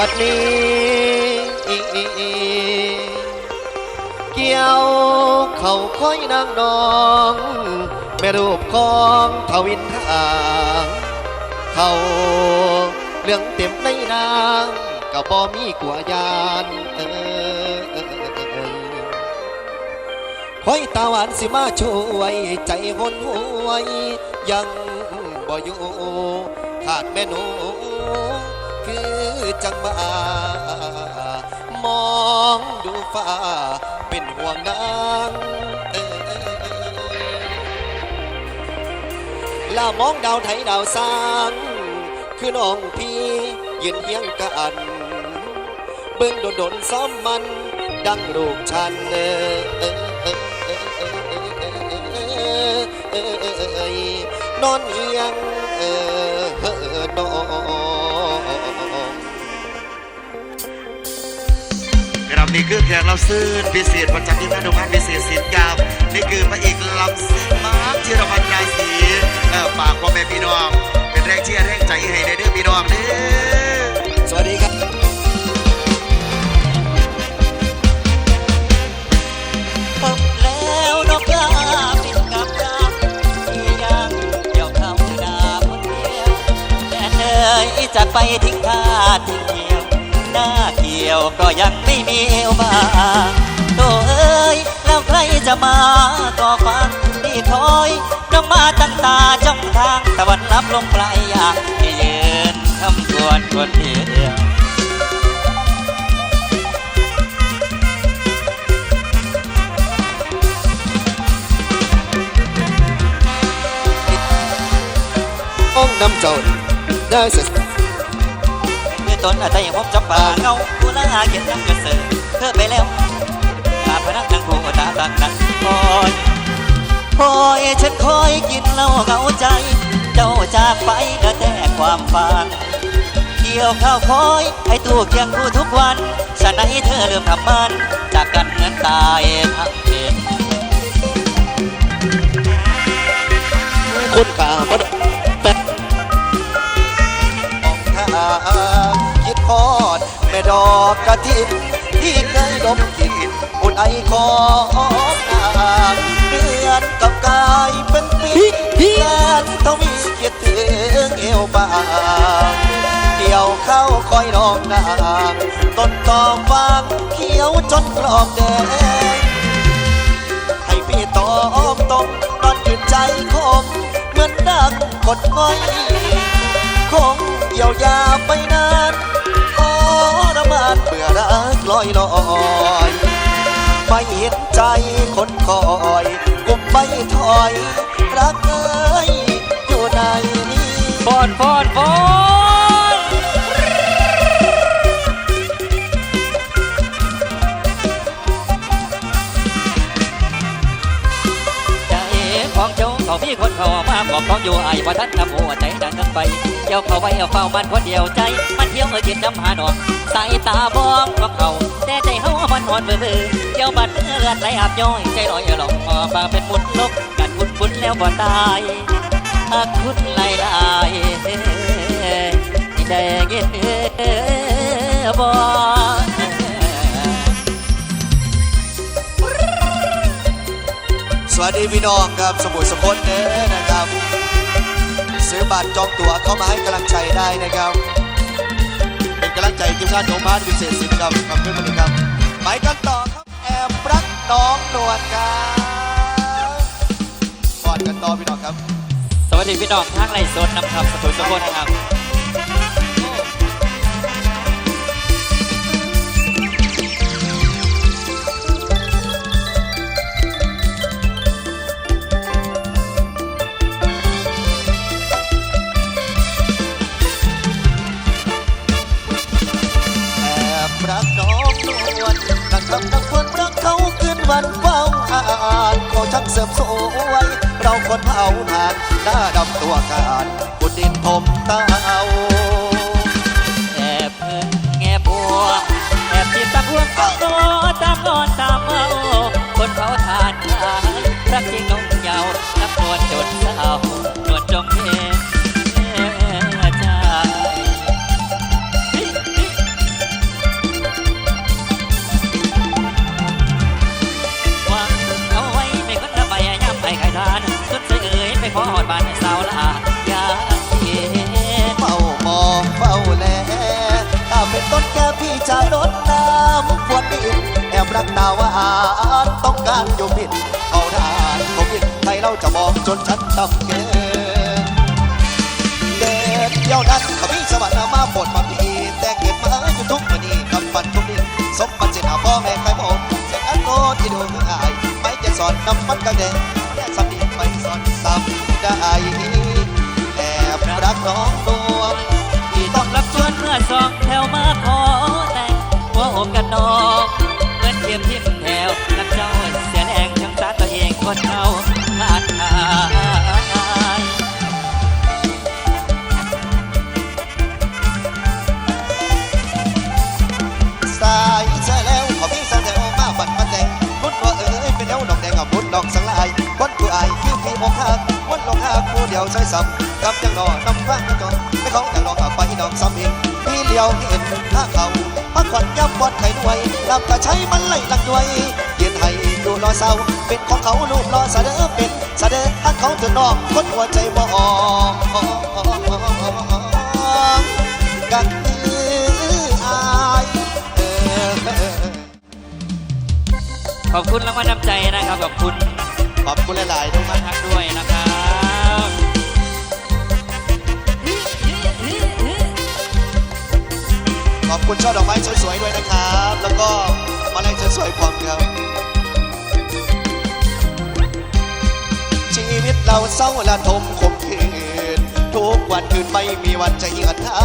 บัดนี้เกี่ยวเขาค่อยนางนองแม่รูปของทวินทางเขาเรื่องเต็มในนางก็บ่มีกลัวยานเออคอยตาหวานสิมาช่วย ใจหนหวยยังบ่อยู่ขาดแม่นู จังมามองดูฟ้าเป็นห่วงนางลามองดาวไทยดาวสางคือน้องพี่ยืนเฮียงกันเบิ้งโดนโดนซ้อมมัน ดังลูกชันเออนอนเฮียงเออนอน นี่คือแขกรับเชิญพิเศษประจำที่มาดูพันพิเศษสินกาวนี่คือพระเอกลำซิ่งมาร์คจิรพันธ์ราศีเออฝากพ่อแม่พี่น้อง เป็นแรงเชียร์แรงใจให้ในเด้อพี่น้องเด้อสวัสดีครับพบแล้วนกกาบินกับยามที่ยังเดี่ยวเข้าหน้าคนเดียวแดนเอ่ยจะไปทิ้งท่าทิ้งเที่ยว หน้าเที่ยวก็ยังไม่มีเอวบางโตเอ้ยแล้วใครจะมาก็ฟังดีคอยน้องมาตั้งตาจ้องทางตะวันรับลงปลายอยากให้ยืนคำควรคนเดียวองน้ำเจ้าได้เสร็จ นอาจจะยังพบจับป่าเงาผู้ละหาเขียนยังกระเสือเธอไปแล้วตาพนักนางผู้ตาตั้งนั้นคอยคอยฉันคอยกินเหล้าเหงาใจ เจ้าจากไปก็แต่ความฝันเกี่ยวข้าวคอยให้ตู้เคียงคู่ทุกวันฉะนั้นเธอเริ่มทำมันจากกันเหมือนตายทั้งเป็นคนกาบด อกกระถินที่เคยดมกลิ่นอุ่นไอของนางเดือนกับกายเป็นปีแสนต้องมีเกียรติถึงเอวบางเดี่ยวเข้าคอยน้องนางต้นตอฟางเขียวจนกรอบแดงให้พี่ตอบตรงตอนยืนใจคมเหมือนดังกดง่อย คงเยียวยาไปนานานเบื่อรักลอยลอยไม่เห็นใจคนคอยกุมไม่ถอย รักเอ้ยอยู่ในนี้ฟอนฟอนฟอน มีคนเขามาบอกของอยู่ไอ้พอท่านทำหัวใจดังกันไปเจ้าเขาไว้เอาเฝ้ามันคนเดียวใจ มันเที่ยวเมื่อจิตน้ำหาหนอกสายตาบองของเขาแต่ใจเขามันหอนเบื่อเบื่อเจ้าบัดเลือดไหลอาบย้อยใจลอยหลงออกมาเป็นมุดลกกันบุญบุญแล้วบ่ตายอาคุณไหล่ไล่ได้ยินบ่ วัสดีพี่น้องครับสมุทรสมพลเด้นะครับ ซื้อบัตรจองตั๋วเข้ามาให้กำลังใจได้นะครับ เป็นกำลังใจทีมงานโดมพานวิเศษสินครับขอบคุณมากครับไปกันต่อครับแอบรักน้องนวลครับก่อนกันต่อพี่น้องครับ สวัสดีพี่น้องทางไรสดนนำครับสมุทรสมพลครับานเขาชักเสริมสวย เราคนเผาทานหน้าดำตัวกาดบุดินผมเตาแอบเพิ่งแง่บัวแอบจิตตะพวงก็โตตามนอนตามเมาคนเผาทาน ตาวาอาต้องการอยู่ผิดเอาด้านเขาผิดใครเราจะมองจนชันทำเกินเดินเดี่ยวดันเขามีสวรรค์มาปวดมาพีแต่เกิดมาอยู่ทุกวันนี้กับปันทุกเดืนสมบัติเจนาพ่อแม่ใครมองเสียงอันโน้ที่ดูเมื่อไหร่ไม่จะสอนนำมันกระเด็น เดียวใช้ซ้ำกับจังนอนำฟังจนไม่เขาแต่ลองเอาไปดอกซ้ำเองพี่เลี้ยวเห็นถ้าเขาพักผ่อนย่ำบอดไข่ด้วยลำกระใช้มันไล่ลังด้วยเย็นให้ดูรอเศร้าเป็นของเขาลูกรอสะเดอเป็นสะเดอถ้าเขาถึงนอกคนหัวใจบ่ออกกันคืออายเออขอบคุณรางวัลน้ำใจนะครับขอบคุณขอบคุณหลายๆทุกท่านทักด้วยนะครับ คุณช่อดอกไม้สวยๆด้วยนะครับ แล้วก็มาลัยสวยๆพร้อมครับ ชีวิตเราเศร้าละทมขมขื่นทุกวันคืนไม่มีวันจะเหือดหา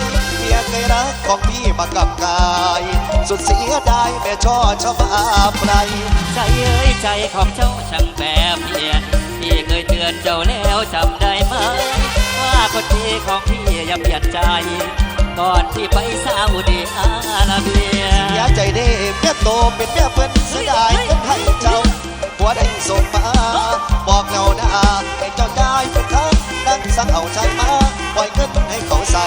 ยเมียเคยรักของพี่มากับกาย สุดเสียดายแม่ช่อชอบอาไรใจเอ้ยใจของเจ้าช่างแปรเปลี่ยนพี่เคยเตือนเจ้าแล้วจำได้ไหมว่าคนดีของพี่อย่าเปลี่ยนใจ ก่อนที่ไปซาอุดิอาระเบียเสียใจเด้แม่โตเป็นแม่เพื่นเสียดายเงินให้เจ้าหัวได้ส่งมา บอกเรานะให้เจ้าได้เป็นทางนั่งสั่งเอาใจมาปล่อยเงินให้เขาใส่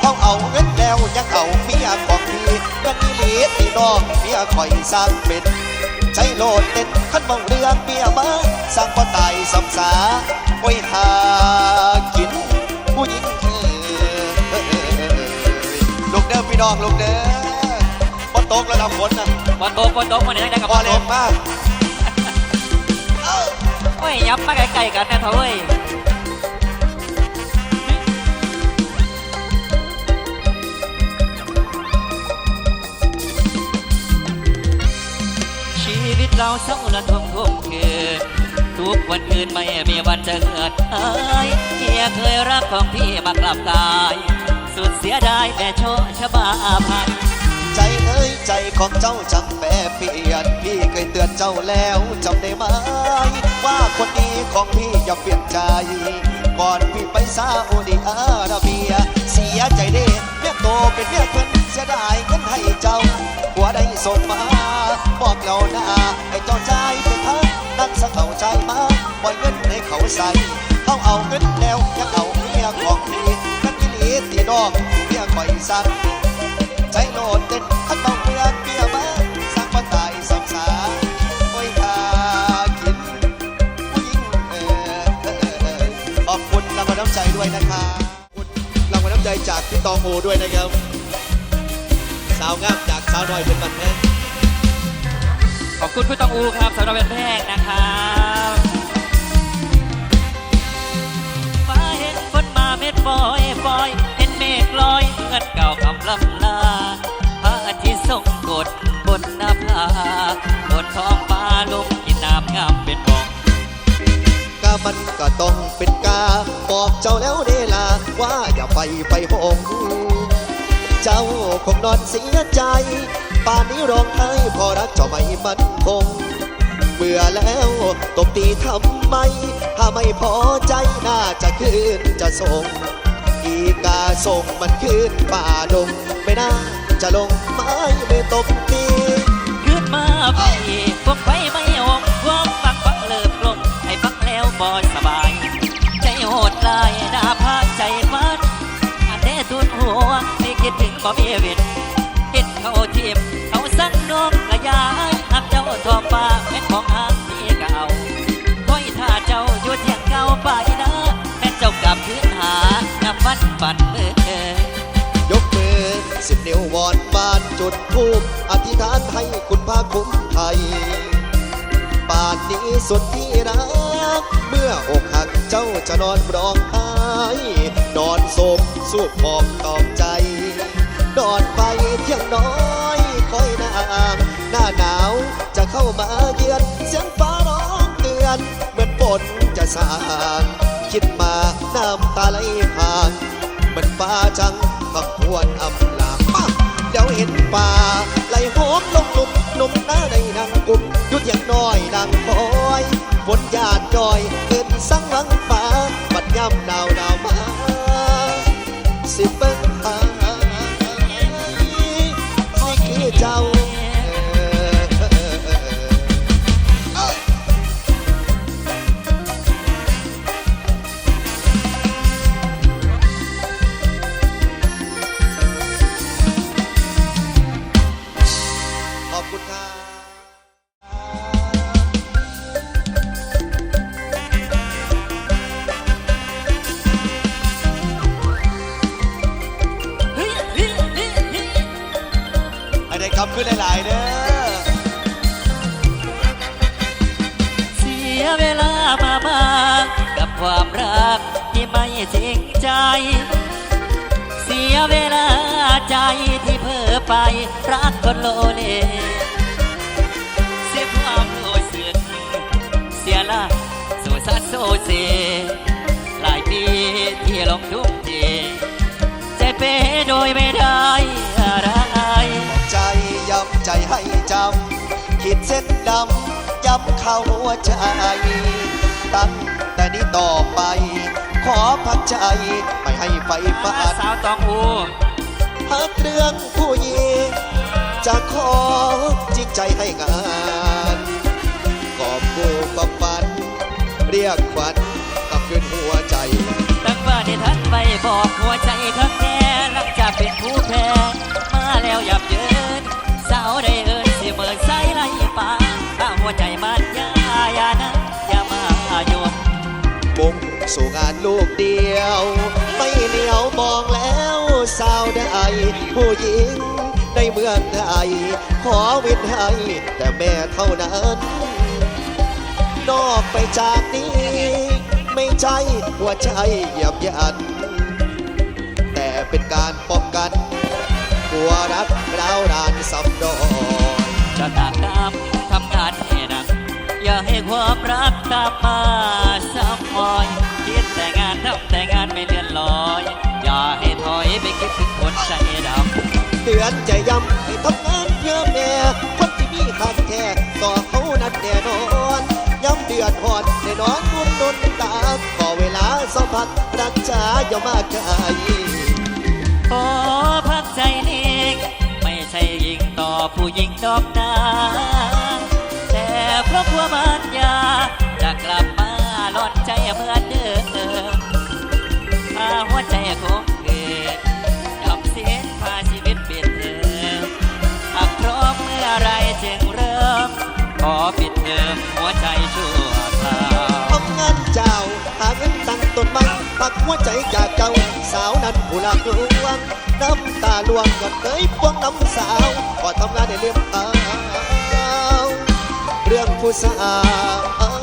เขาเอาเงินแล้วยังเอาเมียของพี่เงินนี่ลีดพี่น้องเมียคอยสร้างเป็นใจโลดเต้นขันมองเรื่องเมียมาสร้างบ่ตายสำสาไว้หากินผู้หญิง พี่น้องลูกเด้อบ่ตกแล้วเราฝนน่ะวันโตวันโตวันนี้ได้กับพอวันโตแรงมากโอ้ยยับมาไกลๆกันนะเถอะเว้ยชีวิตเราเศร้าละทมทมเกินทุกวันคืนไม่มีวันจะเหือดหายเฮียเคยรักของพี่มากลับกาย สุดเสียดายแต่โชคชะบาพันใจเอ้ยใจของเจ้าจังแปรเปลี่ยนพี่เคยเตือนเจ้าแล้วจำได้ไหม ว่าคนดีของพี่อย่าเปลี่ยนใจ ก่อนพี่ไปซาอุดิอาระเบีย เสียใจเด้เมียโตเป็นเมียเพิ่นเสียดายเงินให้เจ้า หัวได้ส่งมาบอกเราหน้าให้เจ้าใจายเป็นทางนั่งสักเขาใจมาปล่อยเงินให้เขาใส่เขาเอาเงินแล้วยังเอาเมียของพี่ ตีน้องเมียคอยสั่งใจโลดเต้นขันเบาเรือเปียมาสร้างบ้านตายสำสาโอ้ยหากินผู้หญิงเออขอบคุณรางวัลน้ำใจด้วยนะครับขอบคุณรางวัลน้ำใจจากพี่ตองโอด้วยนะครับ สาวงามจากสาวน้อยเป็นบันแท้ขอบคุณคุณตองอูครับสำหรับเป็นแพงนะครับมาเห็นฝนมาเม็ดฟอยฟอย เจ้าแล้วเดลาว่าอย่าไปไปหงเจ้าคงนอนเสียใจ ป่านนี้ร้องไห้พอรักเจ้าไม่มั่นคงเบื่อแล้วตบตีทำไม ถ้าไม่พอใจน่าจะคืนจะส่ง อีกาส่งมันคืนป่าดงไม่น่าจะลงไม้ไม่ตบตี ขึ้นมาพี่พวกไฟไม่ คิดถึงบ่มีเวินเห็นเขาทีมเขาสั่งนมกระยาหักเจ้าทอฟ้าเป็นของหางพี่เก่าคอยท่าเจ้าอยู่เที่ยงเก่าไปนะแม่เจ้ากลับคืนหาน้ำมันฝันมือยกมือสิบนิ้ววอนบานจุดทูปอธิษฐานให้คุณพระคุ้มไทยป่านี้สุดที่รัก เมื่ออกหักเจ้าจะนอนร้องไห้นอนโศกสู้พอมตอมใจ เที่ยงน้อยคอยนางหน้าหนาวจะเข้ามาเยือนเสียงฟ้าร้องเตือน เหมือนฝนจะสางคิดมาน้ำตาไหลผ่านเหมือนฟ้าจังบังทวนอำลาปะเดี๋ยวเห็นป่าไหลโหมลงลุมนุ่มหน้าในนางกุมยุดอย่างน้อยดังคอยฝนหยาดจอยเกินสังหลังฟ้าบัดย่ำหนาว คำขึ้นหลาย ๆ เด้อ เสียเวลามามากกับความรักที่ไม่จริงใจ เสียเวลาใจที่เพ้อไปรักคนโลเล เสียความโอยเสือกเสียละโซซัสโซเซหลายปีที่ลงทุกทีใจเป้โดยไม่ได้ เส้นดำย้ำเข้าหัวใจ ตั้งแต่นี้ต่อไป ขอพักใจ ไม่ให้ไฟฟ้าสาวตองอูพักเรื่องผู้หญิงจะขอจริงใจให้งานกอบกู้กอบฝัน เรียกขวัญกลับคืนหัวใจ ตั้งว่าได้ทันไปบอกหัวใจทั้งแน่ สู่งานลูกเดียว ไม่เหนียวมองแล้วสาวได้ผู้หญิงในเมืองไทยขอวินให้แต่แม่เท่านั้น นอกไปจากนี้ ไม่ใช่หัวใจเหยียบยันแต่เป็นการป้องกันกลัวรักร้าวนานซ้ำดอนจะตากตามทำงานให้หนัก อย่าให้ความรักตามมาซ้ำคอย ทำแต่งานไม่เลื่อนลอย อย่าให้ถอยไปคิดถึงคนใจดำเตือนใจย้ำให้ทำงานเพื่อแม่คนที่มีหักแท้ต่อเขานั้นแน่นอนย้ำเดือดหอดในนอนมุนนนตาขอเวลาสัมผัสรักจ้าอย่ามาไกลขอพักใจนิ่งไม่ใช่ยิงต่อผู้หญิงดอกนาแต่เพราะความมันยาจะกลับมาหลอนใจเหมือ คงเกิดดับเสียนพาชีวิตเปลี่ยนเธอหากพร้อมเมื่อไรจึงเริ่ม ขอปิดเทอมหัวใจชั่วคราวทำงานเจ้า หาเงินตั้งต้นไม้ปักหัวใจจากเจ้า สาวนั้นผู้หลักลวงน้ำตาลวงก็เคยพวงน้ำสาวพอทำงานในเรื่องเอาเรื่องผู้สาว